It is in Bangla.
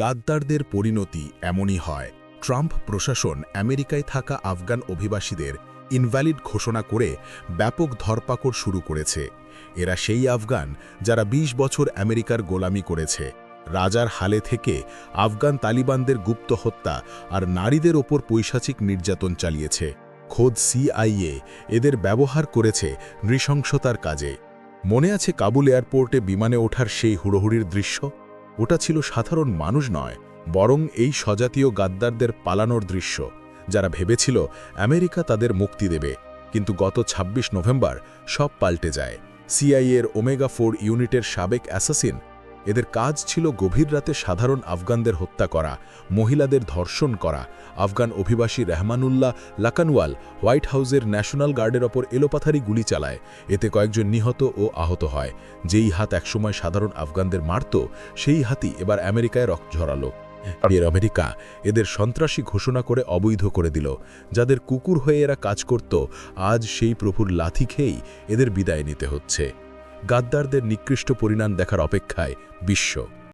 গাদ্দারদের পরিণতি এমনই হয়। ট্রাম্প প্রশাসন আমেরিকায় থাকা আফগান অভিবাসীদের ইনভ্যালিড ঘোষণা করে ব্যাপক ধরপাকড় শুরু করেছে। এরা সেই আফগান যারা ২০ বছর আমেরিকার গোলামি করেছে। রাজার হালে থেকে আফগান তালিবানদের গুপ্ত হত্যা আর নারীদের ওপর পৈশাচিক নির্যাতন চালিয়েছে। খোদ সিআইএ এদের ব্যবহার করেছে নৃশংসতার কাজে। মনে আছে কাবুল এয়ারপোর্টে বিমানে ওঠার সেই হুড়োহুড়ির দৃশ্য? ওটা ছিল সাধারণ মানুষ নয়, বরং এই স্বজাতীয় গাদ্দারদের পালানোর দৃশ্য, যারা ভেবেছিল আমেরিকা তাদের মুক্তি দেবে। কিন্তু গত ২৬ নভেম্বর সব পাল্টে যায়। সিআইএর ওমেগা ফোর ইউনিটের সাবেক অ্যাসাসিন এদের কাজ ছিল গভীর রাতে সাধারণ আফগানদের হত্যা করা, মহিলাদের ধর্ষণ করা। আফগান অভিবাসী রেহমানুল্লাহ লাকানওয়াল হোয়াইট হাউসের ন্যাশনাল গার্ডের ওপর এলোপাথারি গুলি চালায়। এতে কয়েকজন নিহত ও আহত হয়। যেই হাত একসময় সাধারণ আফগানদের মারত, সেই হাতই এবার আমেরিকায় রক্ত ঝরালো। এর আমেরিকা এদের সন্ত্রাসী ঘোষণা করে অবৈধ করে দিল। যাদের কুকুর হয়ে এরা কাজ করত, আজ সেই প্রভুর লাথি খেয়েই এদের বিদায় নিতে হচ্ছে। গাদ্দারদের নিকৃষ্ট পরিণাম দেখার অপেক্ষায় বিশ্ব